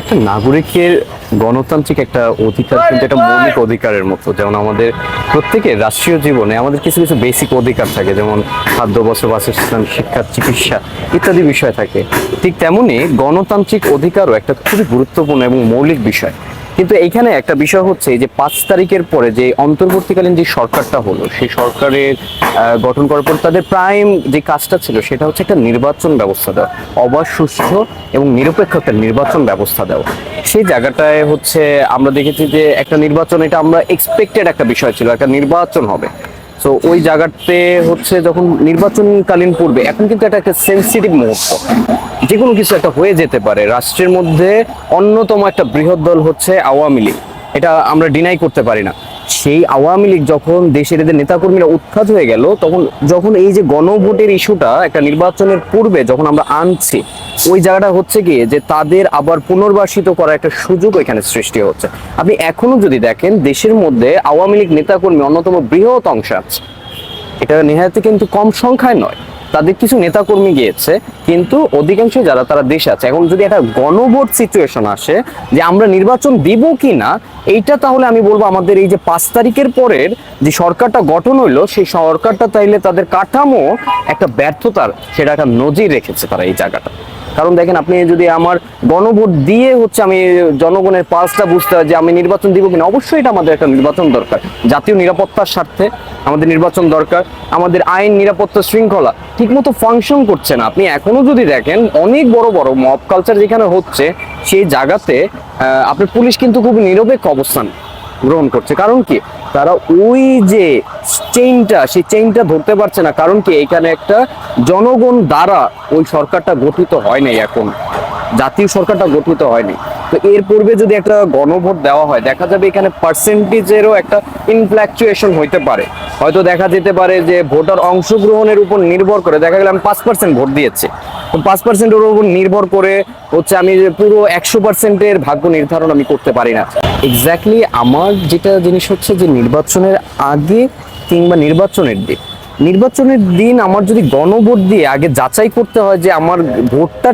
একটা নাগরিকের গণতান্ত্রিক একটা অধিকার কিন্তু একটা মৌলিক অধিকারের মতো। যেমন আমাদের প্রত্যেকের রাষ্ট্রীয় জীবনে আমাদের কিছু কিছু বেসিক অধিকার থাকে যেমন খাদ্য বস্ত্র বাসস্থান শিক্ষা চিকিৎসা ইত্যাদি বিষয় থাকে। ঠিক তেমনি গণতান্ত্রিক অধিকারও একটা খুবই গুরুত্বপূর্ণ এবং মৌলিক বিষয়। কিন্তু এখানে একটা বিষয় হচ্ছে যে পাঁচ তারিখের পরে যে অন্তর্বর্তীকালীন যে সরকারটা হলো, সেই সরকারের গঠন করার পর তাদের প্রাইম যে কাজটা ছিল সেটা হচ্ছে একটা নির্বাচন ব্যবস্থা দেওয়া, অবাধ সুস্থ এবং নিরপেক্ষ একটা নির্বাচন ব্যবস্থা দেওয়া। সেই জায়গাটায় হচ্ছে আমরা দেখেছি যে একটা নির্বাচন, এটা আমরা এক্সপেক্টেড একটা বিষয় ছিল, একটা নির্বাচন হবে। তো ওই জায়গাতে হচ্ছে যখন নির্বাচনকালীন পূর্বে, এখন কিন্তু এটা একটা সেন্সিটিভ মুহূর্ত। যে কোনো কিছু একটা হয়ে যেতে পারে। রাষ্ট্রের মধ্যে অন্যতম একটা বৃহৎ দল হচ্ছে আওয়ামী লীগ। এটা আমরা ডিনাই করতে পারি না। সেই আওয়ামী লীগ যখন দেশের এদের নেতাকর্মীরা উৎখাত হয়ে গেল, তখন যখন এই যে গণভোটের ইস্যুটা একটা নির্বাচনের পূর্বে যখন আমরা আনছি, ওই জায়গাটা হচ্ছে কি যে তাদের আবার পুনর্বাসিত করার একটা সুযোগ এখানে সৃষ্টি হচ্ছে। আপনি এখনও যদি দেখেন, দেশের মধ্যে আওয়ামী লীগ নেতাকর্মী অন্যতম বৃহৎ অংশ আছে। এটা নেহাতে কিন্তু কম সংখ্যায় নয়। তাদের কিছু নেতাকর্মী গিয়েছে, কিন্তু অধিকাংশ যারা তারা দেশে আছে। এখন যদি একটা গণভোট সিচুয়েশন আসে যে আমরা নির্বাচন দিব কি না এইটা তাহলে আমি বলব আমাদের এই যে পাঁচ তারিখের পরের যে সরকারটা গঠন হইল, সেই সরকারটা তাইলে তাদের কাঠামো একটা ব্যর্থতার, সেটা একটা নজির রেখেছে তারা এই জায়গাটা। কারণ দেখেন আপনি যদি আমার গণভোট দিয়ে হচ্ছে আমি জনগণের পালসটা বুঝতে হয় যে আমি নির্বাচন দিব কিনা, অবশ্যই এটা আমাদের একটা নির্বাচন দরকার। জাতীয় নিরাপত্তার স্বার্থে আমাদের নির্বাচন দরকার, আমাদের আইন নিরাপত্তা শৃঙ্খলা ঠিকমতো ফাংশন করছে না। আপনি এখনও যদি দেখেন অনেক বড় বড় মব কালচার যেখানে হচ্ছে, সেই জায়গাতে আপনার পুলিশ কিন্তু খুব নিরপেক্ষ অবস্থান গ্রহণ করছে। কারণ কি? তারা ওই যে চেইনটা সেই চেইনটা ধরতে পারছে না। কারণ কি, এখানে একটা জনগণ দ্বারা ওই সরকারটা গঠিত হয় নাই এখন। জাতীয় সরকারটা গঠিত হয়নি তো এর পূর্বে যদি একটা গণভোট দেওয়া হয়, দেখা যাবে এখানে পার্সেন্টেজেরও একটা ইনফ্ল্যাকচুয়েশন হইতে পারে। হয়তো দেখা যেতে পারে যে ভোটার অংশগ্রহণের উপর নির্ভর করে, দেখা গেল আমি পাঁচ পার্সেন্ট ভোট দিয়েছি। পাঁচ পার্সেন্টের উপর নির্ভর করে হচ্ছে আমি পুরো একশো পার্সেন্টের ভাগ্য নির্ধারণ আমি করতে পারি না। এক্স্যাক্টলি আমার যেটা জিনিস হচ্ছে যে নির্বাচনের আগে কিংবা নির্বাচনের দিন। নির্বাচনের দিন আমার যদি গণভোট দিয়ে আগে যাচাই করতে হয় যে আমার ভোটটা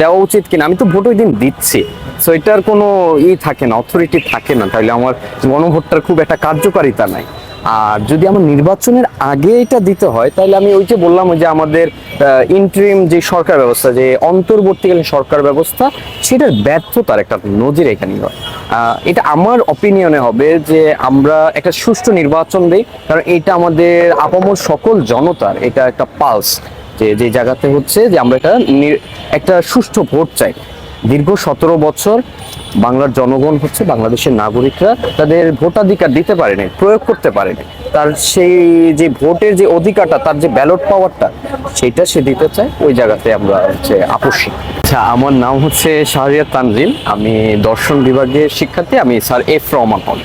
দেওয়া উচিত কিনা, আমি তো ভোট ওই দিন দিচ্ছি। সো এটার কোনো ই থাকে না অথরিটি থাকে না। তাহলে আমার গণভোটটার খুব একটা কার্যকারিতা নাই। আর যদি আমার নির্বাচনের আগে এটা দিতে হয়, তাহলে আমি ওই যে বললাম যে আমাদের ইন্টারিম যে সরকার ব্যবস্থা, যে অন্তর্বর্তীকালীন সরকার ব্যবস্থা, সেটার ব্যর্থতার একটা নজির এখানে হয়। এটা আমার অপিনিয়নে হবে যে আমরা একটা সুষ্ঠু নির্বাচন দিই, কারণ এটা আমাদের আপামর সকল জনতার এটা একটা পালস যে যে জায়গাতে হচ্ছে যে আমরা একটা একটা সুষ্ঠু ভোট চাই। দীর্ঘ সতেরো বছর বাংলার জনগণ হচ্ছে, বাংলাদেশের নাগরিকরা তাদের ভোটাধিকার দিতে পারেনি, প্রয়োগ করতে পারেনি। তার সেই যে ভোটের যে অধিকারটা, তার যে ব্যালট পাওয়ারটা সেটা সে দিতে চায়, ওই জায়গাতে আমরা হচ্ছে আপসী। আচ্ছা আমার নাম হচ্ছে শাহরিয়া তানজিল আমি দর্শন বিভাগের শিক্ষার্থী, আমি স্যার এফ রহমান হল